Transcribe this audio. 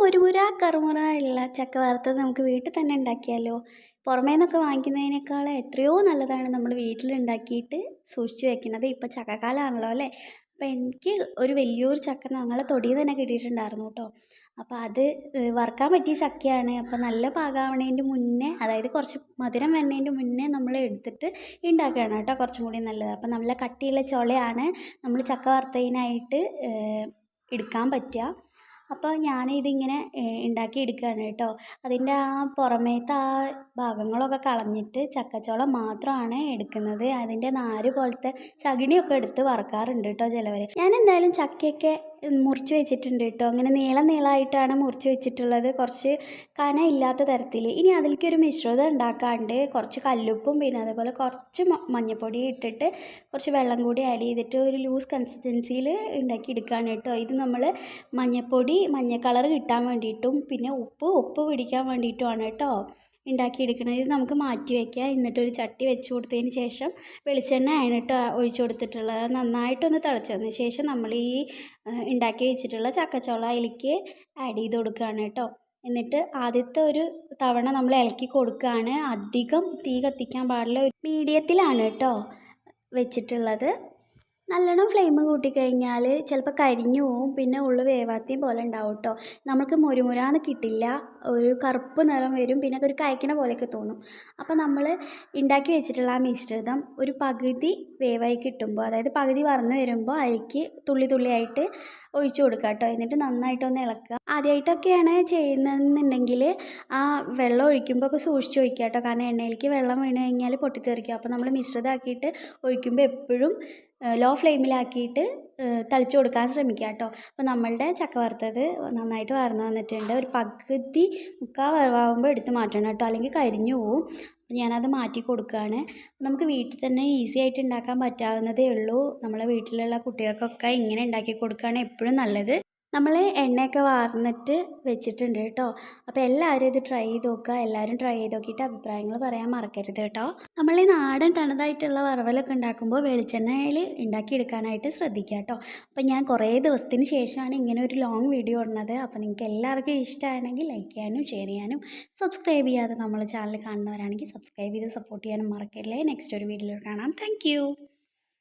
മുരുമുര കറുമുറ ഉള്ള ചക്ക വറുത്തത് നമുക്ക് വീട്ടിൽ തന്നെ ഉണ്ടാക്കിയാലോ? പുറമേ നിന്നൊക്കെ വാങ്ങിക്കുന്നതിനേക്കാൾ എത്രയോ നല്ലതാണ് നമ്മൾ വീട്ടിലുണ്ടാക്കിയിട്ട് സൂക്ഷിച്ചു വെക്കുന്നത്. ഇപ്പോൾ ചക്കക്കാലമാണല്ലോ അല്ലേ? അപ്പോൾ എനിക്ക് ഒരു വലിയൊരു ചക്ക ഞങ്ങളെ തൊടിയിൽ തന്നെ കിട്ടിയിട്ടുണ്ടായിരുന്നു കേട്ടോ. അപ്പോൾ അത് വറുക്കാൻ പറ്റിയ ചക്കയാണ്. അപ്പോൾ നല്ല പാകാവണേന്റെ മുന്നേ അതായത് കുറച്ച് മധുരം വരുന്നതിന്റെ മുന്നേ നമ്മൾ എടുത്തിട്ട് ഉണ്ടാക്കുകയാണ് കേട്ടോ കുറച്ചും കൂടി നല്ലത്. അപ്പോൾ നല്ല കട്ടിയുള്ള ചുളയാണ് നമ്മൾ ചക്ക വറുത്തതിനായിട്ട് എടുക്കാൻ പറ്റുക. അപ്പോൾ ഞാനിതിങ്ങനെ ഉണ്ടാക്കി എടുക്കുകയാണ് കേട്ടോ. അതിന്റെ ആ പുറമേത്തെ ആ ഭാഗങ്ങളൊക്കെ കളഞ്ഞിട്ട് ചക്കച്ചോളം മാത്രമാണ് എടുക്കുന്നത്. അതിന്റെ നാര് പോലത്തെ ചകിണിയൊക്കെ എടുത്ത് വറക്കാറുണ്ട് കേട്ടോ ചിലവർ ഞാൻ എന്തായാലും ചക്കയൊക്കെ മുറിച്ച് വെച്ചിട്ടുണ്ട് കേട്ടോ. അങ്ങനെ നീളം നീളമായിട്ടാണ് മുറിച്ച് വെച്ചിട്ടുള്ളത്. കുറച്ച് കന ഇല്ലാത്ത തരത്തിൽ. ഇനി അതിലേക്ക് ഒരു മിശ്രിതം ഉണ്ടാക്കാണ്ട് കുറച്ച് കല്ലുപ്പും പിന്നെ അതുപോലെ കുറച്ച് മഞ്ഞൾപ്പൊടി ഇട്ടിട്ട് കുറച്ച് വെള്ളം കൂടി ആഡ് ചെയ്തിട്ട് ഒരു ലൂസ് കൺസിസ്റ്റൻസിയിൽ ഉണ്ടാക്കി എടുക്കുകയാണ് കേട്ടോ. ഇത് നമ്മൾ മഞ്ഞപ്പൊടി മഞ്ഞ കളർ കിട്ടാൻ വേണ്ടിയിട്ടും പിന്നെ ഉപ്പ് ഉപ്പ് പിടിക്കാൻ വേണ്ടിയിട്ടുമാണ് കേട്ടോ. ഉണ്ടാക്കിയെടുക്കുന്നത് ഇത് നമുക്ക് മാറ്റി വയ്ക്കുക എന്നിട്ടൊരു ചട്ടി വെച്ച് കൊടുത്തതിന് ശേഷം വെളിച്ചെണ്ണ അതിനിട്ട് ഒഴിച്ചു കൊടുത്തിട്ടുള്ളത്. നന്നായിട്ടൊന്ന് തിളച്ചതിന് ശേഷം നമ്മൾ ഈ ഉണ്ടാക്കി വെച്ചിട്ടുള്ള ചക്കച്ചോള അതിലേക്ക് ആഡ് ചെയ്ത് കൊടുക്കുകയാണ് കേട്ടോ. എന്നിട്ട് ആദ്യത്തെ ഒരു തവണ നമ്മൾ ഇളക്കി കൊടുക്കുകയാണ്. അധികം തീ കത്തിക്കാൻ പാടില്ല. മീഡിയത്തിലാണ് കേട്ടോ വെച്ചിട്ടുള്ളത്. നല്ലോണം ഫ്ലെയിം കൂട്ടിക്കഴിഞ്ഞാൽ ചിലപ്പോൾ കരിഞ്ഞു പോവും. പിന്നെ ഉള്ളു വേവാത്തയും പോലെ ഉണ്ടാവും കേട്ടോ നമുക്ക് മുരുമുരാന്ന് കിട്ടില്ല. ഒരു കറുപ്പ് നിറം വരും. പിന്നെ ഒരു കയക്കണ പോലെയൊക്കെ തോന്നും. അപ്പോൾ നമ്മൾ ഉണ്ടാക്കി വെച്ചിട്ടുള്ള ആ മിശ്രിതം ഒരു പകുതി വേവായി കിട്ടുമ്പോൾ അതായത് പകുതി വറന്ന് വരുമ്പോൾ അതിലേക്ക് തുള്ളി തുള്ളിയായിട്ട് ഒഴിച്ചു കൊടുക്കുക കേട്ടോ എന്നിട്ട് നന്നായിട്ടൊന്ന് ഇളക്കുക. ആദ്യമായിട്ടൊക്കെയാണ് ചെയ്യുന്നതെന്നുണ്ടെങ്കിൽ ആ വെള്ളം ഒഴിക്കുമ്പോൾ ഒക്കെ സൂക്ഷിച്ച് ഒഴിക്കുക കേട്ടോ കാരണം എണ്ണയിലേക്ക് വെള്ളം വീണ് കഴിഞ്ഞാൽ പൊട്ടിത്തെറിക്കും. അപ്പോൾ നമ്മൾ മിശ്രിതമാക്കിയിട്ട് ഒഴിക്കുമ്പോൾ എപ്പോഴും ലോ ഫ്ലെയിമിലാക്കിയിട്ട് തളിച്ചു കൊടുക്കാൻ ശ്രമിക്കുക കേട്ടോ. അപ്പോൾ നമ്മളുടെ ചക്ക വറുത്തത് നന്നായിട്ട് വറന്ന് വന്നിട്ടുണ്ട്. ഒരു പകുതി മുക്കാൽ വറവാകുമ്പോൾ എടുത്ത് മാറ്റണം കേട്ടോ. അല്ലെങ്കിൽ കരിഞ്ഞു പോവും. ഞാനത് മാറ്റി കൊടുക്കുകയാണ്. നമുക്ക് വീട്ടിൽ തന്നെ ഈസി ആയിട്ട് ഉണ്ടാക്കാൻ പറ്റാവുന്നതേ ഉള്ളൂ. നമ്മളെ വീട്ടിലുള്ള കുട്ടികൾക്കൊക്കെ ഇങ്ങനെ ഉണ്ടാക്കി കൊടുക്കുകയാണ് എപ്പോഴും നല്ലത്. നമ്മൾ എണ്ണയൊക്കെ വാർന്നിട്ട് വെച്ചിട്ടുണ്ട് കേട്ടോ. അപ്പോൾ എല്ലാവരും ഇത് ട്രൈ ചെയ്ത് നോക്കുക. എല്ലാവരും ട്രൈ ചെയ്ത് നോക്കിയിട്ട് അഭിപ്രായങ്ങൾ പറയാൻ മറക്കരുത് കേട്ടോ. നമ്മൾ ഈ നാടൻ തനതായിട്ടുള്ള വറവലൊക്കെ ഉണ്ടാക്കുമ്പോൾ വെളിച്ചെണ്ണയിൽ ഉണ്ടാക്കിയെടുക്കാനായിട്ട് ശ്രദ്ധിക്കുക കേട്ടോ. അപ്പോൾ ഞാൻ കുറേ ദിവസത്തിന് ശേഷമാണ് ഇങ്ങനെ ഒരു ലോങ് വീഡിയോ ഇടുന്നത്. അപ്പോൾ നിങ്ങൾക്ക് എല്ലാവർക്കും ഇഷ്ടമാണെങ്കിൽ ലൈക്ക് ചെയ്യാനും ഷെയർ ചെയ്യാനും സബ്സ്ക്രൈബ് ചെയ്യാതെ നമ്മൾ ചാനൽ കാണുന്നവരാണെങ്കിൽ സബ്സ്ക്രൈബ് ചെയ്ത് സപ്പോർട്ട് ചെയ്യാനും മറക്കല്ലേ നെക്സ്റ്റ് ഒരു വീഡിയോയിൽ കാണാം. താങ്ക്